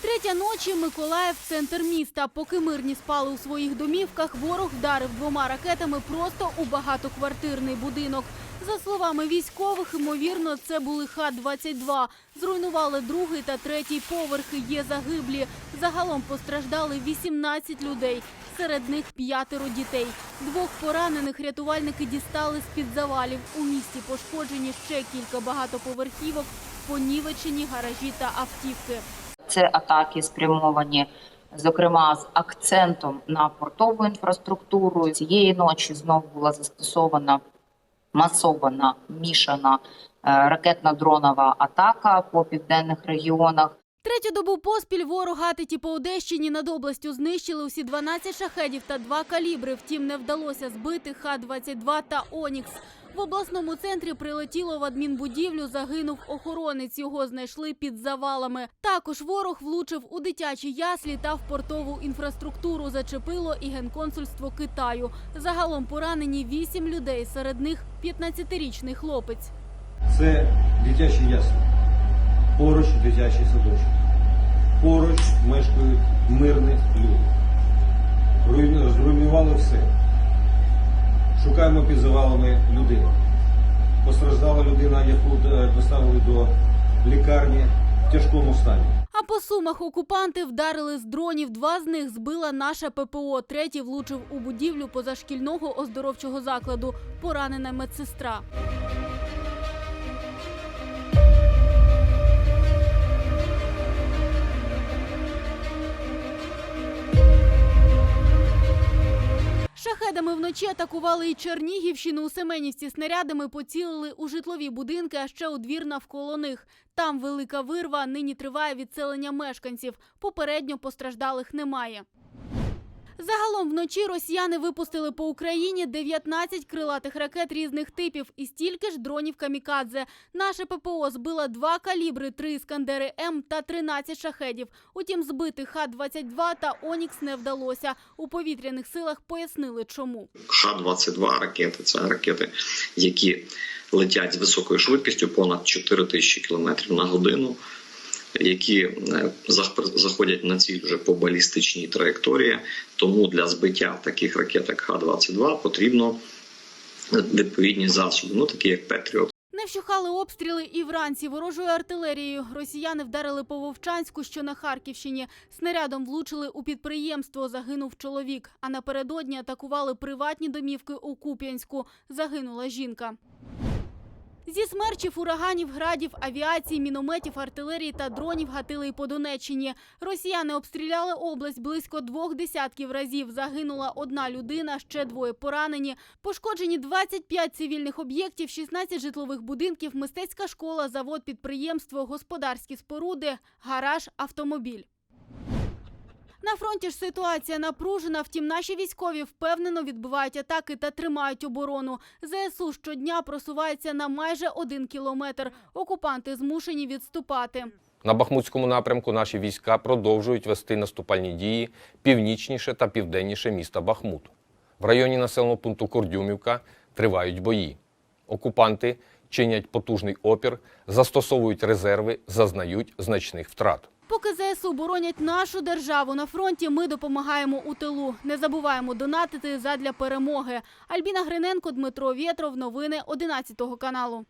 Третя ночі Миколаїв, центр міста. Поки мирні спали у своїх домівках, ворог вдарив двома ракетами просто у багатоквартирний будинок. За словами військових, ймовірно, це були Х-22. Зруйнували другий та третій поверхи. Є загиблі. Загалом постраждали 18 людей. Серед них п'ятеро дітей. Двох поранених рятувальники дістали з-під завалів. У місті пошкоджені ще кілька багатоповерхівок, понівечені гаражі та автівки. Це атаки спрямовані, зокрема, з акцентом на портову інфраструктуру. Цієї ночі знову була застосована масована мішана е, ракетно-дронова атака по південних регіонах. Третю добу поспіль ворог гатиті по Одещині над областю знищили усі 12 шахедів та два калібри. Втім, не вдалося збити Х-22 та Онікс. В обласному центрі прилетіло в адмінбудівлю, загинув охоронець. Його знайшли під завалами. Також ворог влучив у дитячі яслі та в портову інфраструктуру. Зачепило і генконсульство Китаю. Загалом поранені 8 людей, серед них 15-річний хлопець. Це дитячі ясли. Поруч дитячий садочок. Поруч мешкають мирні люди. Руйну- Зруйнували все. Шукаємо під завалами людину. Постраждала людина, яку е, доставили до лікарні в тяжкому стані. А по сумах окупанти вдарили з дронів. Два з них збила наша ППО. Третій влучив у будівлю позашкільного оздоровчого закладу. Поранена медсестра. Шахедами вночі атакували і Чернігівщину. У Семенівці снарядами поцілили у житлові будинки, а ще у двір навколо них. Там велика вирва. Нині триває відселення мешканців. Попередньо постраждалих немає. Загалом вночі росіяни випустили по Україні 19 крилатих ракет різних типів і стільки ж дронів камікадзе. Наше ППО збила два калібри, три іскандери М та 13 шахедів. Утім, збити Х-22 та Онікс не вдалося. У повітряних силах пояснили, чому. Х-22 ракети це ракети, які летять з високою швидкістю понад 4 тисячі кілометрів на годину, які е, заходять на ціль вже по балістичній траєкторії. Тому для збиття таких ракет, як Х-22, потрібно відповідні засоби, ну такі як Петріот. Не вщухали обстріли і вранці ворожою артилерією. Росіяни вдарили по Вовчанську, що на Харківщині. Снарядом влучили у підприємство. Загинув чоловік. А напередодні атакували приватні домівки у Куп'янську. Загинула жінка. Зі смерчів, ураганів, градів, авіації, мінометів, артилерії та дронів гатили й по Донеччині. Росіяни обстріляли область близько двох десятків разів. Загинула одна людина, ще двоє поранені. Пошкоджені 25 цивільних об'єктів, 16 житлових будинків, мистецька школа, завод, підприємство, господарські споруди, гараж, автомобіль. На фронті ж ситуація напружена. Втім, наші військові впевнено відбивають атаки та тримають оборону. ЗСУ щодня просувається на майже один кілометр. Окупанти змушені відступати. На Бахмутському напрямку наші війська продовжують вести наступальні дії північніше та південніше міста Бахмут. В районі населеного пункту Кордюмівка тривають бої. Окупанти чинять потужний опір, застосовують резерви, зазнають значних втрат. Поки ЗСУ боронять нашу державу на фронті, ми допомагаємо у тилу. Не забуваємо донатити задля перемоги. Альбіна Гриненко, Дмитро Вєтров. Новини 11 каналу.